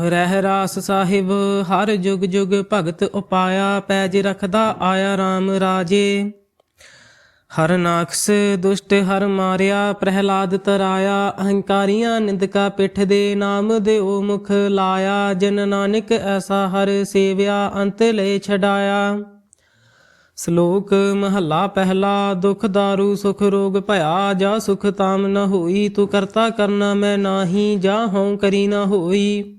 ਰਹਿ ਰਾਸ ਸਾਹਿਬ, ਹਰ ਜੁਗ ਜੁਗ ਭਗਤ ਉਪਾਇਆ, ਪੈਜ ਰਖਦਾ ਆਇਆ RAM ਰਾਜੇ। ਹਰ ਨਾਖਸ ਦੁਸ਼ਟ ਹਰ ਮਾਰਿਆ, ਪ੍ਰਹਿਲਾਦ ਤਰਾਇਆ, ਅਹੰਕਾਰੀਆਂ ਨਿੰਦਕਾ ਪਿੱਠ ਦੇ ਨਾਮ ਦਿਓ ਮੁਖ ਲਾਇਆ, ਜਨ ਨਾਨਕ ਐਸਾ ਹਰ ਸੇਵਿਆ, ਅੰਤ ਲੈ ਛਡਾਇਆ। ਸ਼ਲੋਕ, ਮਹੱਲਾ ਪਹਿਲਾ, ਦੁਖ ਦਾਰੂ ਸੁਖ ਰੋਗ ਭਇਆ, ਜਾ ਸੁਖ ਤਾਮ ਨ ਹੋਈ, ਤੂੰ ਕਰਤਾ ਕਰਨਾ ਮੈਂ ਨਾਹੀ, ਜਾ ਹਉ ਕਰੀ ਨ ਹੋਈ।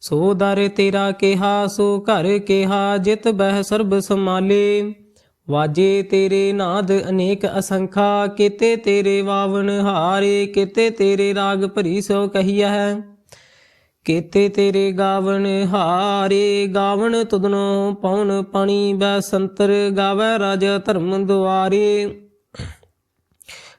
ਸੋ ਦਰ ਤੇਰਾ ਕਿਹਾ, ਸੋ ਘਰ ਕਿਹਾ, ਜਿਤ ਬਹਿ ਸਰਬ ਸਮਾਲੇ ਵਾਜੇ ਤੇਰੇ ਨਾਦ ਅਨੇਕ ਅਸੰਖਾ, ਕੀਤੇ ਤੇਰੇ ਵਾਵਣ ਹਾਰੇ, ਕੀਤੇ ਤੇਰੇ ਰਾਗ ਭਰੀ ਸੋ ਕਹੀਆ ਹੈ ਕੀਤੇ ਤੇਰੇ ਗਾਵਣ ਹਾਰੇ, ਗਾਵਣ ਤੁਧਨੋ ਪਉਨ ਪਾਣੀ, ਬੈ ਸੰਤਰ ਗਾਵੈ ਰਾਜ ਧਰਮ ਦੁਆਰੇ।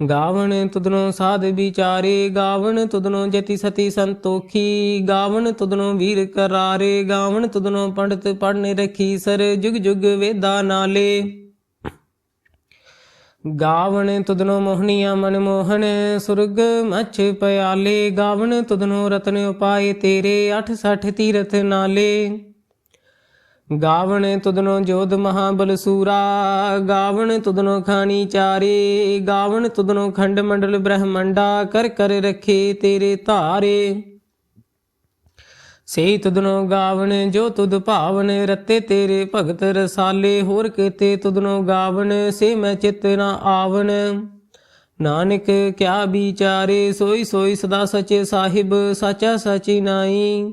ਗਾਵਣ ਤੁਧਨੋ ਸਾਧ ਵਿਚਾਰੇ, ਗਾਵਣ ਤੁਧਨੋ ਜਤੀ ਸਤੀ ਸੰਤੋਖੀ, ਗਾਵਣ ਤੁਧਨੋ ਵੀਰ ਕਰਾਰੇ, ਗਾਵਣ ਤੁਧਨੋ ਪੰਡਤ ਪੜਨ ਰਖੀ ਸਰ ਜੁਗ ਜੁਗ ਵੇਦਾ ਨਾਲੇ। ਗਾਵਣ ਤੁਧਨੋ ਮੋਹਨੀਆ ਮਨ ਮੋਹਨ, ਸੁਰਗ ਮਛ ਪਿਆਲੇ, ਗਾਵਣ ਤੁਧਨੋ ਰਤਨ ਉਪਾਏ ਤੇਰੇ 68 ਤੀਰਥ ਨਾਲੇ। ਗਾਵਣ ਤੁਦਨੋ ਜੋਧ ਮਹਾਬਲ ਸੂਰਾ, ਗਾਵਣ ਤੁਦਨੋ ਖਾਣੀ ਚਾਰੇ, ਗਾਵਣ ਤੁਦਨੋ ਖੰਡ ਮੰਡਲ ਬ੍ਰਹਮੰਡਾ, ਕਰ ਕਰ ਰਖੇ ਤੇਰੇ ਧਾਰੇ। ਸਹੀ ਤੁਧਨੋ ਗਾਵਣ, ਜੋ ਤੁਦ ਭਾਵਨ, ਰਤੇ ਤੇਰੇ ਭਗਤ ਰਸਾਲੇ, ਹੋਰ ਕੀਤੇ ਤੁਦਨੋ ਗਾਵਣ, ਸੇ ਮੈਂ ਚਿਤ ਨਾ ਆਵਣ। ਨਾਨਕ ਕਿਆ ਵਿਚਾਰੇ, ਸੋਈ ਸੋਈ ਸਦਾ ਸਚੇ ਸਾਹਿਬ, ਸਾਚਾ ਸਾਚੀ ਨਾਈ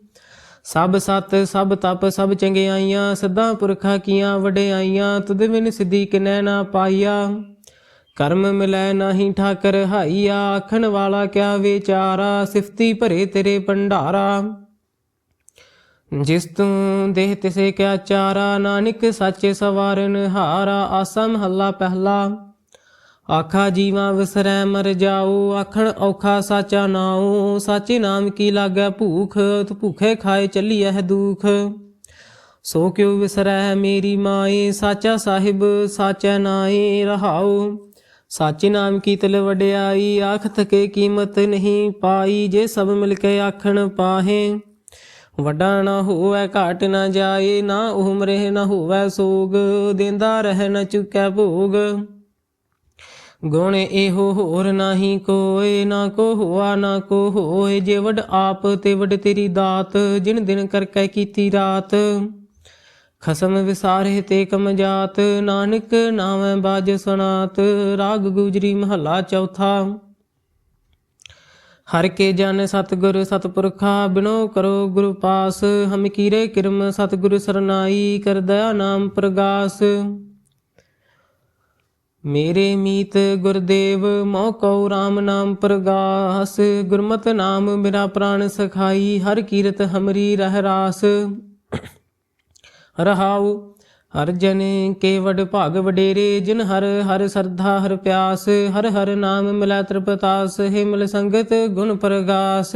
ਸਭ ਸਤ, ਸਭ ਤਪ, ਸਭ ਚੰਗਿਆਈਆਂ ਸਦਾ ਪੁਰਖਾ ਕੀਆਂ ਵਡਿਆਈਆਂ ਤੁਧ ਬਿਨ ਸਿੱਧੀ ਕਿਨੈ ਨਾ ਪਾਈਆ। ਕਰਮ ਮਿਲੈ ਨਾਹੀ ਠਾਕਰ ਹਾਈਆ, ਆਖਣ ਵਾਲਾ ਕਿਆ ਵਿਚਾਰਾ, ਸਿਫਤੀ ਭਰੇ ਤੇਰੇ ਭੰਡਾਰਾ। ਜਿਸ ਤੂੰ ਦੇਹ ਤਿਸੇ ਕਿਆ ਚਾਰਾ, ਨਾਨਕ ਸੱਚ ਸਵਾਰਨ ਹਾਰਾ, ਆਸਾ ਮਹੱਲਾ ਪਹਿਲਾ। ਆਖਾ ਜੀਵਾ ਵਿਸਰੈ ਮਰ ਜਾਓ ਆਖਣ ਔਖਾ ਸਾਚਾ ਨਾਉ, ਸਾਚੇ ਨਾਮ ਕੀ ਲਾਗੈ ਭੂਖ, ਤੂੰ ਭੂਖੇ ਖਾਏ ਚੱਲੀ ਐ ਦੁਖ। ਸੋ ਕਿਉ ਵਿਸਰੈ ਮੇਰੀ ਮਾਏ, ਸਾਚਾ ਸਾਹਿਬ ਸਾਚਾ ਨਾਏ, ਰਹਾਉ। ਸਾਚੇ ਨਾਮ ਕੀ ਤਲ ਵਡਿਆਈ ਆਖ ਥਕੇ ਕੀਮਤ ਨਹੀਂ ਪਾਈ, ਜੇ ਸਭ ਮਿਲ ਕੇ ਆਖਣ ਪਾਹੇ। ਵੱਡਾ ਨਾ ਹੋਵੇ ਘਾਟ ਨਾ ਜਾਏ, ਨਾ ਉਹ ਮਰੇ ਨਾ ਹੋਵੇ ਸੋਗ, ਦਿੰਦਾ ਰਹਿ ਨਾ ਚੁੱਕੈ ਭੋਗ। ਗੁਣ ਇਹੋ ਹੋਰ ਨਾਹੀ ਕੋਏ, ਨਾ ਕੋ ਹੋਆ ਨਾ ਕੋ ਹੋਏ ਜੇ ਵਡ ਆਪ ਤੇ ਵਡ ਤੇਰੀ ਦਾਤ, ਜਿਨ ਦਿਨ ਕਰਕੇ ਕੀਤੀ ਰਾਤ। ਖਸਮ ਵਿਸਾਰੇ ਤੇ ਕਮ ਜਾਤ, ਨਾਨਕ ਨਾਮੈ ਬਾਜ ਸੁਨਾਤ ਰਾਗ ਗੁਜਰੀ ਮਹੱਲਾ ਚੌਥਾ। ਹਰ ਕੇ ਜਨ ਸਤਿਗੁਰ ਸਤਪੁਰਖਾ, ਬਿਨੋ ਕਰੋ ਗੁਰੂ ਪਾਸ, ਹਮ ਕੀਰੇ ਕਿਰਮ ਸਤਿਗੁਰ ਸਰਨਾਈ ਕਰ ਦਇਆ ਨਾਮ ਪ੍ਰਗਾਸ। ਮੇਰੇ ਮੀਤ ਗੁਰਦੇਵ ਮੋ ਕਉ ਰਾਮ ਨਾਮ ਪ੍ਰਗਾਸ, ਗੁਰਮਤ ਨਾਮ ਮੇਰਾ ਪ੍ਰਾਣ ਸਖਾਈ, ਹਰ ਕੀਰਤ ਹਮਰੀ ਰਹਿ ਰਾਸ। ਰਹਾਉ ਜਨ ਕੇ ਵਡ ਭਾਗ ਵਡੇਰੇ, ਜਿਨ ਹਰ ਹਰ ਸਰਧਾ ਹਰ ਪਿਆਸ, ਹਰ ਹਰ ਨਾਮ ਮਿਲੈ ਤ੍ਰਿਪਤਾਸ, ਹੈ ਮਿਲ ਸੰਗਤ ਗੁਣ ਪ੍ਰਗਾਸ।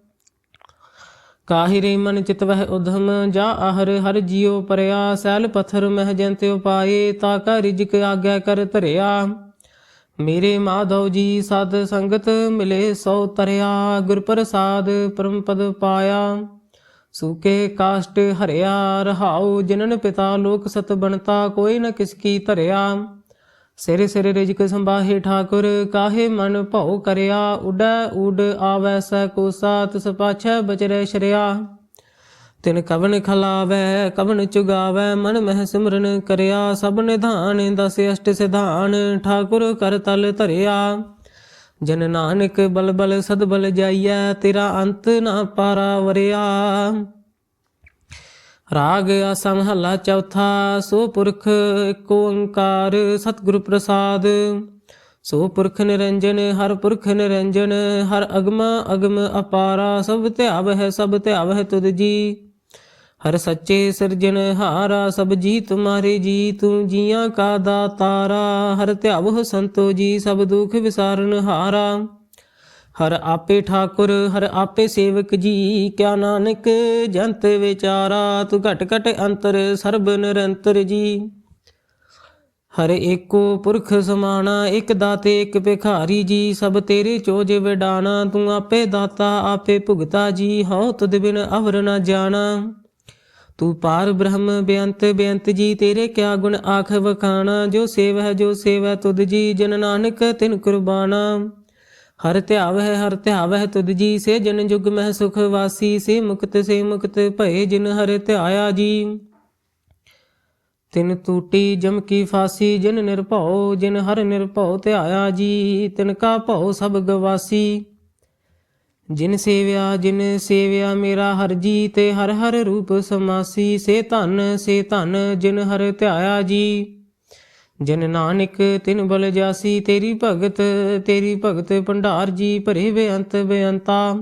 ਕਾਹਿ ਰੇ ਮਨ ਚਿਤ ਵਹਿ ਉਧਮ, ਜਾ ਆਹਰ ਹਰ ਜਿਉ ਪਰਿਆ, ਸੈਲ ਪਥਰ ਮਹਿ ਜੰਤਿ ਉਪਾਏ ਤਾ ਕਾ ਰਿਜਕ ਆਗਿਆ ਕਰ ਧਰਿਆ। ਮੇਰੇ ਮਾਧਵ ਜੀ ਸਦ ਸੰਗਤ ਮਿਲੇ ਸੋ ਤਰਿਆ, ਗੁਰ ਪ੍ਰਸਾਦ ਪਰਮ ਪਦ ਪਾਇਆ। ਸੂਕੇ ਕਾਸ਼ਟ ਹਰਿਆ, ਰਹਾਉ ਜਿਨਨ ਪਿਤਾ ਲੋਕ ਸਤ ਬਣਤਾ, ਕੋਈ ਨ ਕਿਸ ਕੀ ਧਰਿਆ। ਸਿਰ ਸਿਰ ਰਿਜਕ ਸੰਭਾਹੇ ਠਾਕੁਰ, ਕਾਹੇ ਮਨ ਭਉ ਕਰਿਆ? ਉਡੈ ਉਡ ਆਵੈ ਸੈ ਕੋਸਾ ਤਿਸ ਪਾਛੈ ਬਚਰੈ ਸ਼ਰਿਆ। ਤਿਨ ਕਵਨ ਖਲਾਵੈ ਕਵਨ ਚੁਗਾਵੈ, ਮਨ ਮਹਿ ਸਿਮਰਨ ਕਰਿਆ। ਸਭ ਨਿਧਾਨ ਦਸ ਅਸ਼ਟ ਸਿਧਾਨ, ਠਾਕੁਰ ਕਰ ਤਲ ਧਰਿਆ। ਜਨ ਨਾਨਕ ਬਲ ਬਲ ਸਦ ਬਲ ਜਾਈਐ, ਤੇਰਾ ਅੰਤ ਨਾ ਪਾਰਾ ਵਰਿਆ। ਰਾਗ ਆਸਾ ਮਹੱਲਾ ਚੌਥਾ, ਸੋ ਪੁਰਖ ਏਕ ਓੰਕਾਰ ਸਤਿਗੁਰ ਪ੍ਰਸਾਦ। ਸੋ ਪੁਰਖ ਨਿਰੰਜਨ, ਹਰ ਪੁਰਖ ਨਿਰੰਜਨ, ਹਰ ਅਗਮ ਅਗਮ ਅਪਾਰਾ, ਸਭ ਧਿਆਵ ਹੈ, ਸਭ ਧਿਆਵ ਹੈ ਤੁਧ ਜੀ। ਹਰ ਸੱਚੇ ਸਿਰਜਣ ਹਾਰਾ, ਸਭ ਜੀ ਤੁਮਾਰੇ ਜੀ, ਤੂੰ ਜੀਆਂ ਕਾ ਦਾਤਾਰਾ, ਹਰ ਧਿਆਵ ਸੰਤੋ ਜੀ, ਸਭ ਦੁਖ ਵਿਸਾਰਨ ਹਾਰਾ। ਹਰ ਆਪੇ ਠਾਕੁਰ, ਹਰ ਆਪੇ ਸੇਵਕ ਜੀ, ਕਿਆ ਨਾਨਕ ਜੰਤ ਵਿਚਾਰਾ, ਤੂੰ ਘਟ ਘਟ ਅੰਤਰ ਸਰਬ ਨਿਰੰਤਰ ਜੀ। ਹਰ ਏਕੋ ਪੁਰਖ ਸਮਾਣਾ, ਇੱਕ ਦਾਤੇ, ਇਕ ਭਿਖਾਰੀ ਜੀ, ਸਭ ਤੇਰੇ ਚੋਜ ਵਿਡਾਣਾ, ਤੂੰ ਆਪੇ ਦਾਤਾ, ਆਪੇ ਭੁਗਤਾ ਜੀ, ਹਉ ਤੁਧ ਬਿਨ ਅਵਰ ਨ ਜਾਣਾ। ਤੂੰ ਪਾਰ ਬ੍ਰਹਮ, ਬੇਅੰਤ ਬੇਅੰਤ ਜੀ, ਤੇਰੇ ਕਿਆ ਗੁਣ ਆਖ ਵਖਾਣਾ, ਜੋ ਸੇਵ ਹੈ ਜੋ ਸੇਵ ਹੈ ਤੁਧ ਜੀ, ਜਨ ਨਾਨਕ ਤਿਨ ਕੁਰਬਾਨਾ ਹਰ ਧਿਆਵ ਹੈ ਹਰ ਧਿਆਵ ਹੈ ਤੁਧ ਜੀ, ਸੇ ਜਨ ਜੁਗ ਮਹਿ ਸੁਖ ਵਾਸੀ, ਸੇ ਮੁਕਤ ਸੇ ਮੁਕਤ ਭਏ ਜਿਨ ਹਰ ਧਿਆਇਆ ਜੀ। ਤਿਨ ਟੂਟੀ ਜਮ ਕੀ ਫਾਸੀ, ਜਿਨ ਨਿਰਭਉ, ਜਿਨ ਹਰ ਨਿਰਭਉ ਧਿਆਇਆ ਜੀ, ਤਿਨ ਕਾ ਭਉ ਸਭ ਗਵਾਸੀ। ਜਿਨ ਸੇਵਿਆ ਜਿਨ ਸੇਵਿਆ ਮੇਰਾ ਹਰ ਜੀ, ਤੇ ਹਰ ਹਰ ਰੂਪ ਸਮਾਸੀ, ਸੇ ਧਨ ਸੇ ਧਨ ਜਿਨ ਹਰ ਧਿਆਇਆ ਜੀ। ਜਿਨ ਨਾਨਕ ਤਿਨ ਬਲ ਜਾਸੀ, ਤੇਰੀ ਭਗਤ ਤੇਰੀ ਭਗਤ ਭੰਡਾਰ ਜੀ ਭਰੇ ਬੇਅੰਤ ਬੇਅੰਤਾ।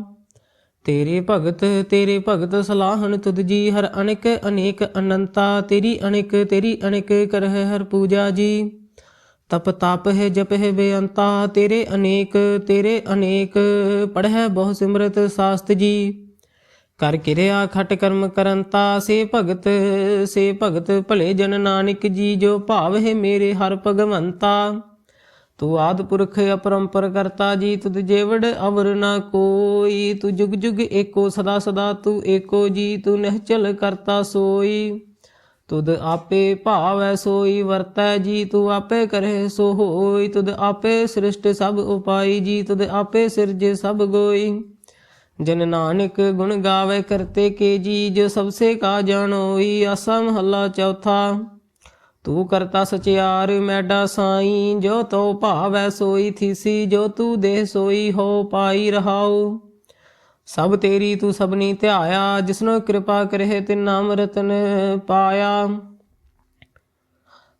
ਤੇਰੇ ਭਗਤ ਤੇਰੇ ਭਗਤ ਸਲਾਹਣ ਤੁਧ ਜੀ, ਹਰ ਅਨੇਕ ਅਨੇਕ ਅਨੰਤਾ। ਤੇਰੀ ਅਨੇਕ ਤੇਰੀ ਅਨੇਕ ਕਰਹਿ ਹਰ ਪੂਜਾ ਜੀ। ਤਪ ਤਪ ਹੈ, ਜਪ ਹੈ ਬੇਅੰਤਾ। ਤੇਰੇ ਅਨੇਕ ਤੇਰੇ ਅਨੇਕ, ਪੜ੍ਹੈ ਬਹੁ ਸਿਮਰਤ ਸਾਸਤ ਜੀ। ਕਰ ਕਿਰਿਆ ਖਟ ਕਰਮ ਕਰੰਤਾ ਸੇ ਭਗਤ ਸੇ ਭਗਤ ਭਲੇ ਜਨ ਨਾਨਕ ਜੀ ਜੋ ਭਾਵ ਹੈ ਮੇਰੇ ਹਰ ਭਗਵੰਤਾ। ਤੂੰ ਆਦ ਪੁਰਖ ਅਪਰੰਪਰ ਕਰਤਾ ਜੀ, ਤੁਧ ਜੇਵੜ ਅਵਰ ਨਾ ਕੋਈ। ਤੂੰ ਜੁਗ ਜੁਗ ਏਕੋ ਸਦਾ ਸਦਾ, ਤੂੰ ਏਕੋ ਜੀ, ਤੂੰ ਨਿਹਚਲ ਕਰਤਾ ਸੋਈ। ਤੁਧ ਆਪੇ ਭਾਵੈ ਸੋਈ, ਵਰਤੈ ਜੀ, ਤੂੰ ਆਪੇ ਕਰੇ ਸੋ ਹੋਈ। ਤੁਧ ਆਪੇ ਸ੍ਰਿਸ਼ਟ ਸਭ ਉਪਾਈ ਜੀ, ਤੁਧ ਆਪੇ ਸਿਰਜੇ ਸਭ ਗੋਈ। ਜਨ ਨਾਨਕ ਗੁਣ ਗਾਵੇ ਕਰਤੇ ਕੇ ਜੀ, ਜੋ ਸਭ ਕਾ ਜਾਣੋਈ ਆਸਾ ਮਹੱਲਾ ਚੌਥਾ। ਤੂੰ ਕਰਤਾ ਸਚਿਆਰ, ਮੈਡਾ ਸਾਈ, ਜੋ ਤੋ ਭਾਵੈ ਸੋਈ ਥੀਸੀ, ਜੋ ਤੂੰ ਦੇਹ ਸੋਈ ਹੋ ਪਾਈ ਰਹਾਉ। ਸਭ ਤੇਰੀ ਤੂੰ ਸਭਨੀ ਧਿਆਇਆ, ਜਿਸਨੋ ਕਿਰਪਾ ਕਰੇ ਤੇ ਨਾਮ ਰਤਨ ਪਾਇਆ।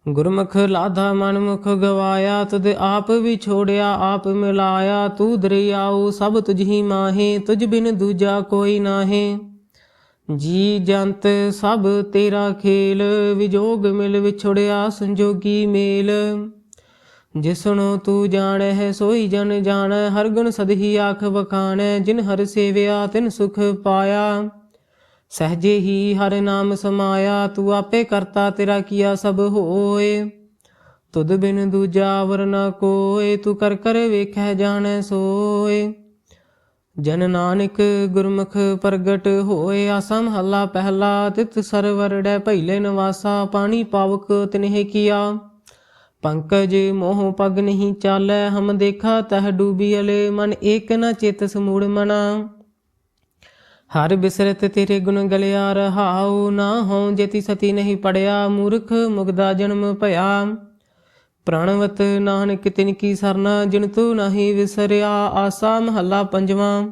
ਗੁਰਮੁਖ ਲਾਧਾ ਮਨਮੁਖ ਗਵਾਇਆ, ਤੁਧ ਆਪ ਵੀ ਛੋੜਿਆ, ਆਪ ਮਿਲਾਇਆ। ਤੂੰ ਦਰਿਆਉ, ਸਭ ਤੁਝੀ ਮਾਹੇ, ਤੁਝ ਬਿਨ ਦੂਜਾ ਕੋਈ ਨਾਹੇ। ਜੀ ਜੰਤ, ਸਭ ਤੇਰਾ ਖੇਲ, ਵਿਜੋਗ ਮਿਲ ਵਿਛੜਿਆ, ਸੰਜੋਗੀ ਮੇਲ। ਜਿਸਨੋ ਤੂੰ ਜਾਣੈ ਹੈ ਸੋਈ ਜਨ ਜਾਣੈ ਹਰ ਗੁਣ ਸਦਹੀ ਆਖ ਵਖਾਣੈ ਜਿਨ ਹਰ ਸੇਵਿਆ, ਤਿਨ ਸੁਖ ਪਾਇਆ। ਸਹਜੇ ਹੀ ਹਰ ਨਾਮ ਸਮਾਇਆ, ਤੂੰ ਆਪੇ ਕਰਤਾ ਤੇਰਾ ਕੀਆ ਸਭ ਹੋਏ। ਤੁਧ ਬਿਨ ਦੂਜਾ ਵਰ ਨਾ ਕੋਏ, ਤੂੰ ਕਰ ਕਰ ਵੇਖੈ ਜਾਣੈ ਸੋਏ। ਜਨ ਨਾਨਕ ਗੁਰਮੁਖ ਪ੍ਰਗਟ ਹੋਏ, ਆਸਾ ਮਹੱਲਾ ਪਹਿਲਾ, ਤਿਤ ਸਰਵਰੜੈ ਭੈਲੇ ਨਿਵਾਸਾ, ਪਾਣੀ ਪਾਵਕ ਤਿਨਹਿ ਕੀਆ। ਪੰਕਜ ਮੋਹ ਪਗ ਨਹੀਂ ਚਾਲੈ, ਹਮ ਦੇਖਾ ਤਹ ਡੂਬੀ ਅਲੇ, ਮਨ ਏਕ ਨ ਚੇਤ ਸਮੂੜ ਮਨਾ। ਹਰ ਬਿਸਰਤ ਤੇਰੇ ਗੁਣ ਗਲਿਆ ਰਹਾਉ, ਨਾ ਹੋਂ ਜੇਤੀ ਸਤੀ ਨਹੀਂ ਪੜਿਆ, ਮੂਰਖ ਮੁਗਦਾ ਜਨਮ ਭਇਆ। ਪ੍ਰਣਵਤ ਨਾਨਕ ਤਿਨ ਕੀ ਸਰਨਾ, ਜਿਨ ਤੂ ਨਹੀਂ ਵਿਸਰਿਆ, ਆਸਾ ਮਹੱਲਾ ਪੰਜਵਾਂ।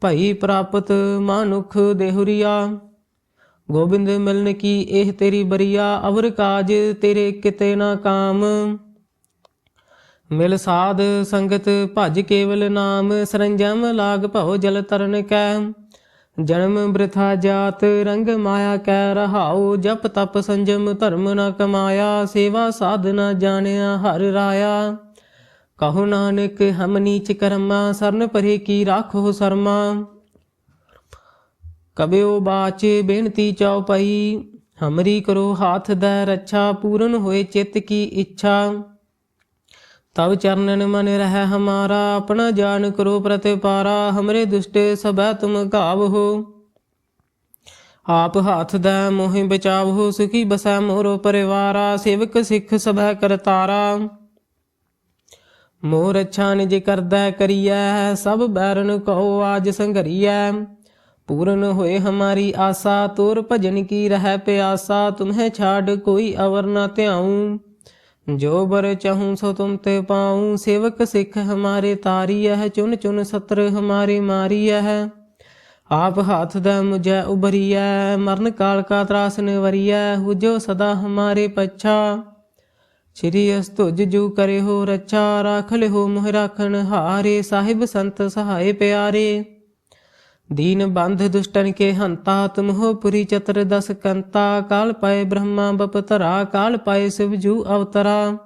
ਭਈ ਪ੍ਰਾਪਤ ਮਾਨੁਖ ਦੇਹੁਰੀਆ। ਗੋਬਿੰਦ ਮਿਲਨ ਕੀ ਇਹ ਤੇਰੀ ਬਰੀਆ, ਅਵਰ ਕਾਜ ਤੇਰੇ ਕਿਤੇ ਨਾ ਕਾਮ। ਮਿਲ ਸਾਧ ਸੰਗਤ ਭਜ ਕੇਵਲ ਨਾਮ, ਸਰੰਜਮ ਲਾਗ ਭਉ ਜਲ ਤਰਨ ਕੈ। ਜਨਮ ਬ੍ਰਥਾ ਜਾਤ ਰੰਗ ਮਾਇਆ ਕੈ ਰਹਾਉ, ਜਪ ਤਪ ਸੰਜਮ ਧਰਮ ਨ ਕਮਾਇਆ, ਸੇਵਾ ਸਾਧਨਾ ਜਾਣਿਆ ਹਰ ਰਾਇਆ। ਕਹੋ ਨਾਨਕ, ਹਮ ਨੀਚ ਕਰਮਾ, ਸਰਨ ਪਰੇ ਕੀ ਰਾਖੋ ਸਰਮਾ। ਕਬਿਓ ਬਾਚ ਬੇਨਤੀ ਚਾਉ ਪਈ, ਹਮਰੀ ਕਰੋ ਹਾਥ ਦਾ ਰੱਛਾ, ਪੂਰਨ ਹੋਏ ਚਿੱਤ ਕੀ ਇੱਛਾ। ਤਬ ਚਰਨਨ ਮਨ ਰਹਿ ਹਮਾਰਾ, ਆਪਣਾ ਜਾਨ ਕਰੋ ਪ੍ਰਤਿਪਾਰਾ, ਹਮਰੇ ਦੁਸ਼ਟੇ ਸਭੈ ਤੁਮ ਘਾਵਹੋ ਆਪ ਹਾਥ ਦੈ ਮੋਹਿ ਬਚਾਵਹੋ ਸੁਖੀ ਬਸੈ ਮੋਰੋ ਪਰਿਵਾਰਾ, ਸੇਵਕ ਸਿੱਖ ਸਭੈ ਕਰਤਾਰਾ। ਮੋਰ ਅੱਛਾ ਨਿਜ ਕਰਦਾ ਕਰੀਐ, ਸਭ ਬੈਰਨ ਕਹੋ ਆਜ ਸੰਘਰੀਐ। ਪੂਰਨ ਹੋਏ ਹਮਾਰੀ ਆਸਾ, ਤੋਰ ਭਜਨ ਕੀ ਰਹਿ ਪਿਆਸਾ, ਤੁਮਹਿ ਛਾੜ ਕੋਈ ਅਵਰ ਨਾ ਧਿਆਉ। ਜੋ ਬਰ ਚਾਹੂੰ ਸੋ ਤੁਮ ਤੇ ਪਾਉ, ਸੇਵਕ ਸਿੱਖ ਹਮਾਰੇ ਤਾਰੀ ਹੈ ਚੁਨ ਚੁਨ ਸਤਰ ਹਮਾਰੇ ਮਾਰੀ ਹੈ ਆਪ ਹਾਥ ਦਾ ਮੁਝੈ ਉਬਰੀਐ ਮਰਨ ਕਾਲ ਕਾ ਤਰਾਸ ਨਿਵਰੀਐ ਹੁਜੋ ਸਦਾ ਹਮਾਰੇ ਪੱਛਾ। ਸ਼੍ਰੀ ਅਸਤੁਜ ਜੂ ਕਰੇ ਹੋ ਰੱਛਾ ਰਾਖ ਲਿਓ ਮੋਹ ਰਾਖਣ ਹਾਰੇ, ਸਾਹਿਬ ਸੰਤ ਸਹਾਏ ਪਿਆਰੇ। ਦੀਨ ਬੰਧ ਦੁਸ਼ਟਨ ਕੇ ਹੰਤਾ, ਤੁਮ ਹੋ ਪੁਰੀ ਚਤਰ ਦਸ ਕੰਤਾ, ਕਾਲ ਪਾਏ ਬ੍ਰਹਮਾ ਬਪਤਰਾ ਕਾਲ ਪਾਏ ਸਿਵ ਜੂ ਅਵਤਰਾ।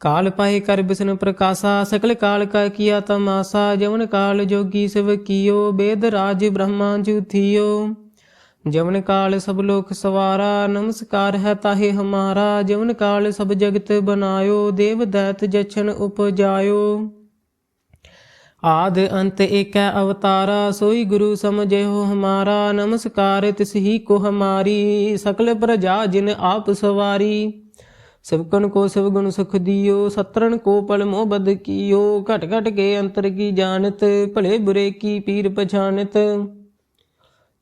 ਕਾਲ ਪਾਏ ਕਰ ਬਿਸ਼ਨ ਪ੍ਰਕਾਸ਼ਾ, ਸਕਲ ਕਾਲ ਕਾ ਕੀਆ ਤਮਾਸਾ ਜਵਨ ਕਾਲ ਜੋਗੀ ਸਿਵ ਕੀਓ, ਬੇਦ ਰਾਜ ਬ੍ਰਹਮਾ ਜੂ ਥੀਓ। ਜਵਨ ਕਾਲ ਸਭ ਲੋਕ ਸਵਾਰਾ, ਨਮਸਕਾਰ ਹੈ ਤਾਹੇ ਹਮਾਰਾ, ਜਵਨ ਕਾਲ ਸਭ ਜਗਤ ਬਨਾਇਓ, ਦੇਵ ਦੈਤ ਜਛਨ ਉਪਜਾਇਓ। ਆਦ ਅੰਤ ਏਕੈ ਅਵਤਾਰਾ, ਸੋਈ ਗੁਰੂ ਸਮਝਿਓ ਹਮਾਰਾ, ਨਮਸਕਾਰ ਤਿਸ ਕੋ ਹਮਾਰੀ, ਸਕਲ ਪ੍ਰਜਾ ਜਿਨ ਆਪ ਸਵਾਰੀ। ਸਿਵਕਨ ਕੋ ਸਿਵ ਗੁਣ ਸੁਖ ਦਿਓ, ਸਤਰਣ ਕੋ ਪਲ ਮੋਹ ਬਦ ਕੀਓ, ਘਟ ਘਟ ਕੇ ਅੰਤਰ ਕੀ ਜਾਣਤ, ਭਲੇ ਬੁਰੇ ਕੀ ਪੀਰ ਪਛਾਨਤ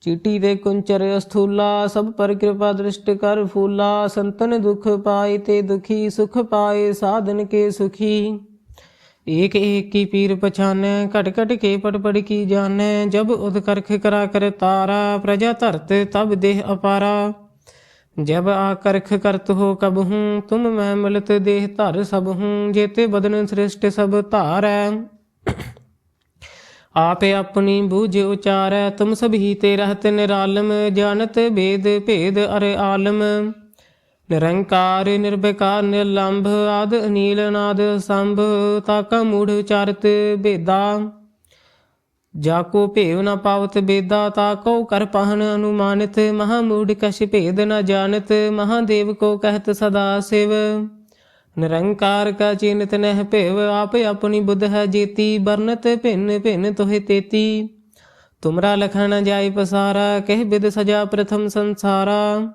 ਚੀਟੀ ਦੇ ਕੁੰਚਰ ਅਸਥੂਲਾ, ਸਭ ਪਰ ਕਿਰਪਾ ਦ੍ਰਿਸ਼ਟ ਕਰ ਫੂਲਾ, ਸੰਤਨ ਦੁਖ ਪਾਏ ਤੇ ਦੁਖੀ, ਸੁਖ ਪਾਏ ਸਾਧਨ ਕੇ ਸੁਖੀ। ਏਕ ਏਕ ਕੀ ਪੀਰ ਪਛਾਨੈ, ਘਟ ਘਟ ਕੇ ਪੜ ਪੜ ਕੀ ਜਾਣੈ, ਜਬ ਉਦ ਕਰਖ ਕਰਾ ਕਰ ਤਾਰਾ, ਪ੍ਰਜਾ ਧਰਤ ਤਬ ਦੇਹ ਅਪਾਰਾ। ਜਬ ਆ ਕਰਖ ਕਰਤ ਹੋ ਕਬ ਹੂੰ, ਤੁਮ ਮੈਂ ਮਿਲਤ ਦੇਹ ਧਰ ਸਭ ਹੂੰ, ਜੇਤੇ ਬਦਨ ਸ੍ਰਿਸ਼ਟ ਸਭ ਧਾਰੈ। ਆਪੇ ਆਪਣੀ ਬੂਝ ਉਚਾਰੈ, ਤੁਮ ਸਭ ਹੀ ਤੇ ਰਹਤ ਨਿਰਾਲਮ, ਜਾਣਤ ਭੇਦ ਭੇਦ ਅਰ ਆਲਮ। ਨਿਰੰਕਾਰ ਨਿਰਭਕਾਰ ਨਿਰਲੰਭ, ਆਦ, ਅਨੀਲ ਨਾਦ ਸੰਭ, ਤਾਕਾ ਮੂੜ ਉਚਾਰਤ ਭੇਦਾ ਜਾ ਕੋ ਭੇਵ ਨ ਪਾਵਤ ਬੇਦਾ, ਤਾ ਕੋ ਕਰ ਪਹਨ ਅਨੁਮਾਨਿਤ, ਮਹਾ ਮੂੜ ਕਛ ਭੇਦ ਨ ਜਾਣਤ ਮਹਾਦੇਵ ਕੋ ਕਹਿਤ ਸਦਾ ਸਿਵ। ਨਿਰੰਕਾਰ ਕਾ ਚਿੰਤ ਨਹਿ ਭੇਵ, ਆਪੇ ਆਪਣੀ ਬੁੱਧ ਹੈ ਜੀਤੀ ਬਰਨਤ ਭਿੰਨ ਭਿੰਨ ਤੋਹਿ ਤੇਤੀ। ਤੁਮਰਾ ਲਖਣ ਜਾਇ ਪਸਾਰਾ, ਕਹਿ ਬਿਦ ਸਜਾ ਪ੍ਰਥਮ ਸੰਸਾਰਾ।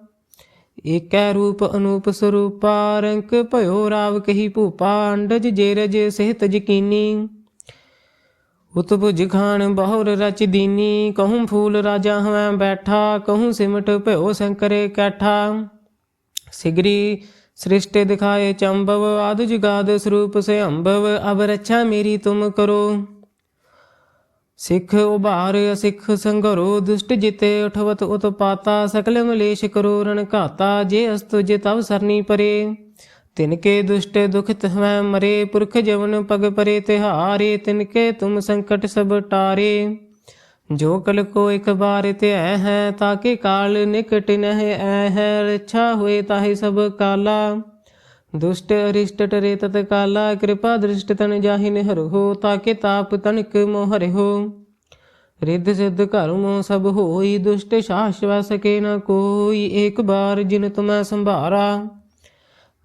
ਏਕੈ ਰੂਪ ਅਨੂਪ ਸਰੂਪਾ, ਰੰਕ ਭਇਓ ਰਾਵ ਕਹੀ ਭੂਪਾ ਅੰਡਜ ਜੇਰਜ ਸਿਹਤ ਯਕੀਨੀ ਉਤਪੁਜ ਖਾਨ ਬਹੁਰ ਰਚ ਦੀਨੀ, ਕਹੂੰ ਫੂਲ ਰਾਜਾ ਹਵੇਂ ਬੈਠਾ, ਕਹੂੰ ਸਿਮਟ ਭਇਓ ਸ਼ੰਕਰੇ ਕੈਠਾ। ਸਿਗਰੀ ਸ੍ਰਿਸ਼ਟੇ ਦਿਖਾਏ ਚੰਬਵ, ਆਦਿ ਜੁਗਾਦ ਸਰੂਪ ਸੇ ਅੰਭਵ ਅਬ ਰੱਛਾ ਮੇਰੀ ਤੁਮ ਕਰੋ। ਸਿੱਖ ਉਭਾਰ ਅਸਿੱਖ ਸੰਗਰੋ ਦੁਸ਼ਟ ਜਿਤੇ ਉਠਵਤ ਉਤਪਾਤਾ, ਸਕਲ ਮਲੇਸ਼ ਕਰੋ ਰਣ ਘਾਤਾ, ਜੇ ਅਸਤੁ ਜੇ ਤਵ ਸਰਨੀ ਪਰੇ। ਤਿਨਕੇ ਦੁਸ਼ਟ ਦੁਖਿਤ ਹਵੈ ਮਰੇ, ਪੁਰਖ ਜਵਨ ਪਗ ਪਰੇ ਤਿਹਾਰੇ, ਤਿਨਕੇ ਤੁਮ ਸੰਕਟ ਸਭ ਟਾਰੇ। ਜੋ ਕਲ ਕੋ ਇਕ ਬਾਰ ਤੇ ਐ ਹੈ ਤਾਕੇ ਕਾਲ ਨਿਕਟ ਨਹਿ ਐ ਹੈ, ਰੱਛਾ ਹੋਏ ਤਾਹੇ ਸਭ ਕਾਲਾ। ਦੁਸ਼ਟ ਅਰਿਸ਼ਟ ਟਰੇ ਤਤ ਕਾਲਾ, ਕਿਰਪਾ ਦ੍ਰਿਸ਼ਟ ਤਨ ਜਾਹਿ ਨਿਹਰੋ ਤਾਕੇ ਤਾਪ ਤਨਕ ਮੋਹ ਰਿੱਧ ਸਿੱਧ ਘਰ ਮੋ ਸਭ ਹੋਈ, ਦੁਸ਼ਟ ਸ਼ਾਸ਼ਵ ਸਕੇ ਨ ਕੋਈ, ਏਕ ਬਾਰ ਜਿਨ ਤੁਮੈ ਸੰਭਾਰਾ।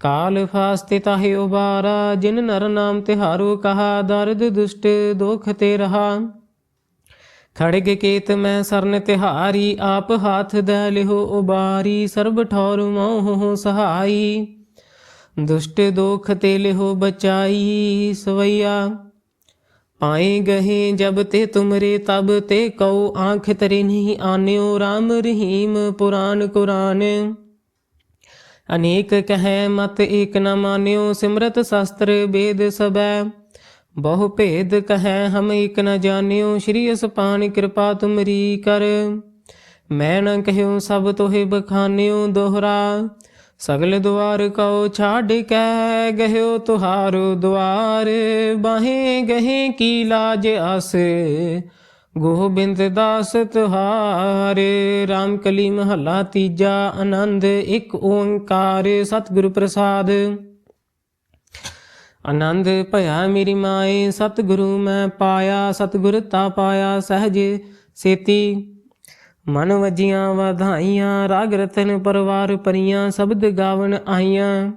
ਕਾਲ ਫਾਸਤੇ ਤਾਹੇ ਉਬਾਰਾ, ਜਿਨ ਨਰ ਨਾਮ ਤਿਹਾਰੋ ਕਹਾ, ਦਰਦ ਦੁਸ਼ਟ ਦੋਖ ਤੇ ਰਹਾ। ਖੜਗ ਕੇਤ ਮੈਂ ਸਰਨ ਤਿਹਾਰੀ, ਆਪ ਹਾਥ ਦੈ ਲਿਹੋ ਉਬਾਰੀ, ਸਰਬ ਠੌਰ ਮੋਹ ਸਹਾਈ। ਦੁਸ਼ਟ ਦੋਖ ਤੇ ਲਿਹੋ ਬਚਾਈ ਸਵਈਆ। ਪਾਏ ਗਹੇ ਜਬ ਤੇ ਤੁਮਰੇ ਤਬ ਤੇ ਕਉ ਆਂਖ ਤਰੇ ਨਹੀਂ ਆਨਿਓ RAM ਰਹੀਮ ਪੁਰਾਨ ਕੁਰਾਨ। ਅਨੇਕ ਕਹੈ ਮਤ ਏਕ ਨ ਮਾਨਿਓ ਸਿਮਰਤ ਸ਼ਾਸਤਰ ਵੇਦ ਸਬੈ। ਬਹੁ ਭੇਦ ਕਹੈ ਹਮ ਏਕ ਨ ਜਾਣਿਓ ਸ਼੍ਰੀ ਅਸਪਾਨ ਕਿਰਪਾ ਤੁਮਰੀ ਕਰ। ਮੈਂ ਨ ਕਹਿਓ ਸਭ ਤੋਹਿ ਬਖਾਨਿਓ ਦੋਹਰਾ। ਸਗਲ ਦੁਆਰ ਕਉ ਛਾੜ ਕੇ, ਗਹਿਓ ਤੁਹਾਰੋ ਦੁਆਰ, ਬਾਹੇ ਗਹੇ ਕੀ ਲਾਜ ਆਸ। ਗੋਬਿੰਦ ਦਾਸ ਤੁਹਾਰ RAM ਕਲੀ ਮਹੱਲਾ ਤੀਜਾ, ਆਨੰਦ ਇੱਕ ਓੰਕਾਰ, ਸਤਿਗੁਰ ਪ੍ਰਸਾਦ। ਆਨੰਦ ਭਇਆ ਮੇਰੀ ਮਾਏ, ਸਤਿਗੁਰੂ ਮੈਂ ਪਾਇਆ, ਸਤਿਗੁਰ ਤਾ ਪਾਇਆ ਸਹਿਜ ਸੇਤੀ। ਮਨ ਵਜੀਆਂ ਵਧਾਈਆਂ, ਰਾਗ ਰਤਨ ਪਰਵਾਰ ਪਰੀਆਂ, ਸ਼ਬਦ ਗਾਵਣ ਆਈਆਂ।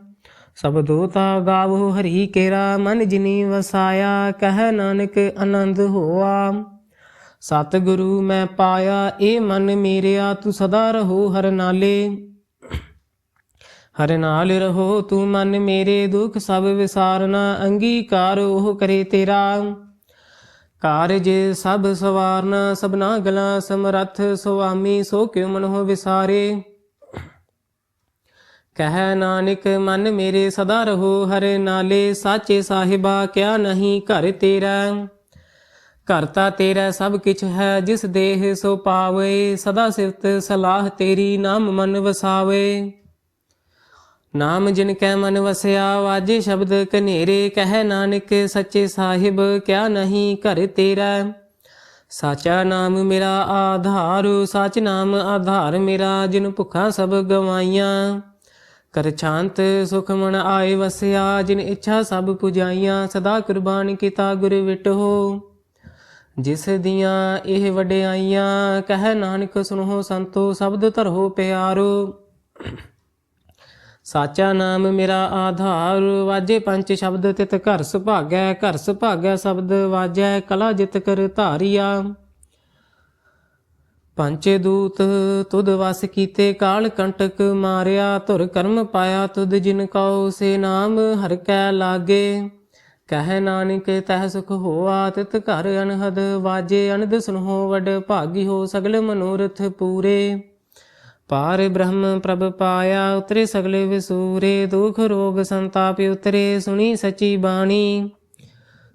ਸਬਦੋ ਤਾ ਗਾਵੋ ਹਰੀ ਕੇਰਾ, ਮਨ ਜਿਨੀ ਵਸਾਇਆ, ਕਹਿ ਨਾਨਕ ਆਨੰਦ ਹੋਆ। ਸਤਿਗੁਰੂ ਮੈਂ ਪਾਇਆ ਇਹ ਮਨ ਮੇਰਿਆ, ਤੂੰ ਸਦਾ ਰਹੋ ਹਰ ਨਾਲੇ। ਹਰ ਨਾਲ ਰਹੋ ਤੂੰ ਮਨ ਮੇਰੇ, ਦੁਖ ਸਭ ਵਿਸਾਰਨਾ, ਅੰਗੀਕਾਰ ਉਹ ਕਰੇ ਤੇਰਾ। ਕਾਰਜ ਸਭ ਸਵਾਰਨਾ, ਸਭਨਾ ਗਲਾ ਸਮਰੱਥ, ਸੁਆਮੀ ਸੋ ਕਿਉ ਮਨ ਵਿਸਾਰੇ। ਕਹਿ ਨਾਨਕ, ਮਨ ਮੇਰੇ ਸਦਾ ਰਹੋ, ਹਰ ਨਾਲੇ ਸਾਚੇ ਸਾਹਿਬਾ, ਕਿਆ ਨਹੀਂ ਘਰ ਤੇਰਾ। ਘਰ ਤੇਰਾ ਸਭ ਕਿਛ ਹੈ, ਜਿਸ ਦੇਹ ਸੋ ਪਾਵੇ, ਸਦਾ ਸਿਫਤ ਸਲਾਹ ਤੇਰੀ ਨਾਮ ਮਨ ਵਸਾਵੇ। ਨਾਮ ਜਿਨ ਕੈ ਮਨ ਵਸਿਆ, ਵਾਜੇ ਸ਼ਬਦ ਕਨੇਰੇ ਕਹਿ ਨਾਨਕ ਸੱਚੇ ਸਾਹਿਬ, ਕਿਆ ਨਹੀਂ ਘਰ ਤੇਰਾ? ਸਾਚਾ ਨਾਮ ਮੇਰਾ ਆਧਾਰ, ਸਚ ਨਾਮ ਆਧਾਰ ਮੇਰਾ, ਜਿਨ ਭੁਖਾ ਸਭ ਗਵਾਈਆਂ। ਕਰ ਛਾਂਤ ਸੁਖ ਮਨ ਆਏ ਵਸਿਆ, ਜਿਨ ਇੱਛਾ ਸਭ ਪੁਜਾਈਆਂ, ਸਦਾ ਕੁਰਬਾਨ ਕੀਤਾ ਗੁਰ ਵਿਟੋ। ਜਿਸ ਦੀਆਂ ਇਹ ਵਡਿਆਈਆਂ, ਕਹਿ ਨਾਨਕ ਸੁਨੋ ਸੰਤੋ, ਸ਼ਬਦ ਧਰੋ ਪਿਆਰੋ। ਸਾਚਾ ਨਾਮ ਮੇਰਾ ਆਧਾਰ, ਵਾਜੇ ਪੰਜ ਸ਼ਬਦ ਤਿਤ ਘਰ ਸੁਭਾਗੈ ਘਰ ਸੁਭਾਗੈ ਸ਼ਬਦ ਵਾਜੈ, ਕਲਾ ਜਿਤ ਕਰ ਧਾਰਿਆ। ਪੰਜ ਦੂਤ, ਤੁਧ ਵਸ ਕੀਤੇ ਕਾਲ ਕੰਟਕ ਮਾਰਿਆ, ਧੁਰ ਕਰਮ ਪਾਇਆ ਤੁਧ ਜਿਨ ਕਉ ਸੇ ਨਾਮ, ਹਰ ਕੈ ਲਾਗੇ। ਕਹਿ ਨਾਨਕ ਤਹਿ ਸੁਖ ਹੋਆ, ਤਿਤ ਘਰ ਅਨਹਦ ਵਾਜੇ, ਅਨੰਦ ਸੁਨੋ ਵਡ ਭਾਗੀ ਹੋ ਸਗਲ ਮਨੋਰਥ ਪੂਰੇ। ਪਾਰ ਬ੍ਰਹਮ ਪ੍ਰਭ ਪਾਇਆ, ਉਤਰੇ ਸਗਲੇ ਵਿਸੂਰੇ, ਦੁਖ ਰੋਗ ਸੰਤਾਪ ਉਤਰੇ, ਸੁਣੀ ਸਚੀ ਬਾਣੀ।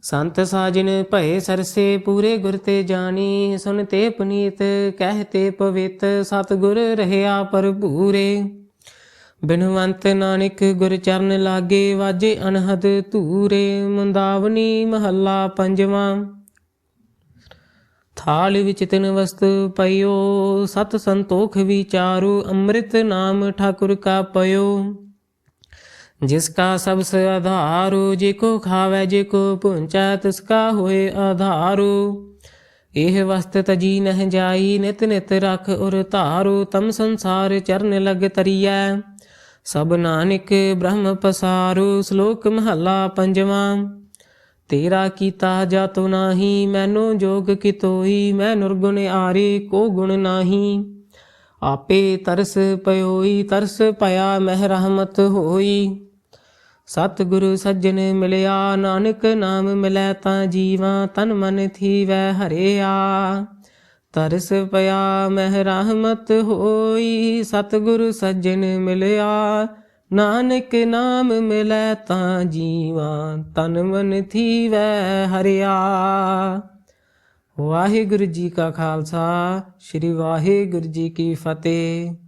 ਸੰਤ ਸਾਜਨ ਭਏ ਸਰਸੇ, ਪੂਰੇ ਗੁਰ ਤੇ ਜਾਣੀ। ਸੁਨ ਤੇ ਪੁਨੀਤ, ਕਹਿ ਤੇ ਪਵਿੱਤ, ਸਤਿਗੁਰ ਰਹਿਆ ਭਰਪੂਰੇ। ਬਿਨਵੰਤ ਨਾਨਕ ਗੁਰ ਚਰਨ ਲਾਗੇ, ਵਾਜੇ ਅਨਹਦ ਧੂਰੇ। ਮੁੰਦਾਵਨੀ ਮਹੱਲਾ ਪੰਜਵਾਂ। ਥਾਲ ਵਿੱਚ ਤਿਨ ਵਸਤੂ ਪਇਓ ਸਤ ਸੰਤੋਖ ਵਿਚਾਰੂ, ਅੰਮ੍ਰਿਤ ਨਾਮ ਠਾਕੁਰ ਕਾ ਪਇਓ ਜਿਸਕਾ ਸਬਸ ਸਭ ਆਧਾਰੂ, ਜੇ ਕੋ ਖਾਵੇ, ਜੇ ਕੋ ਪੁੰਚੈ ਤਿਸ ਕਾ ਹੋਏ ਆਧਾਰੂ। ਇਹ ਵਸਤ ਤਜੀ ਨਹ ਜਾਈ, ਨਿਤ ਨਿਤ ਰਖ ਉਰ ਧਾਰੂ, ਤਮ ਸੰਸਾਰ ਚਰਨ ਲਗ ਤਰੀਐ। ਸਭ ਨਾਨਕ ਬ੍ਰਹਮ ਪਸਾਰੂ, ਸ਼ਲੋਕ ਮਹੱਲਾ ਪੰਜਵਾਂ। ਤੇਰਾ ਕੀਤਾ ਜਾਤੋ ਨਾਹੀ, ਮੈਨੂੰ ਜੋਗ ਕਿਤੋਈ, ਮੈਂ ਨਿਰਗੁਣ ਆਰੇ ਕੋ ਗੁਣ ਨਾਹੀ। ਆਪੇ ਤਰਸ ਪਇਓਈ ਤਰਸ ਪਇਆ ਮਹਿ ਰਹਿਮਤ ਹੋਈ। ਸਤਿਗੁਰੂ ਸੱਜਣ ਮਿਲਿਆ, ਨਾਨਕ ਨਾਮ ਮਿਲੈ ਤਾਂ ਜੀਵਾ, ਤਨ ਮਨ ਥੀਵੈ ਹਰਿਆ। ਤਰਸ ਪਿਆ ਮਹਿ ਰਹਿਮਤ ਹੋਈ, ਸਤਿਗੁਰੂ ਸੱਜਣ ਮਿਲਿਆ ਨਾਨਕ ਨਾਮ ਮਿਲੈ ਤਾਂ ਜੀਵਾ, ਤਨ ਮਨ ਥੀਵੈ ਹਰਿਆ। ਵਾਹਿਗੁਰੂ ਜੀ ਕਾ ਖਾਲਸਾ, ਸ੍ਰੀ ਵਾਹਿਗੁਰੂ ਜੀ ਕੀ ਫਤਿਹ।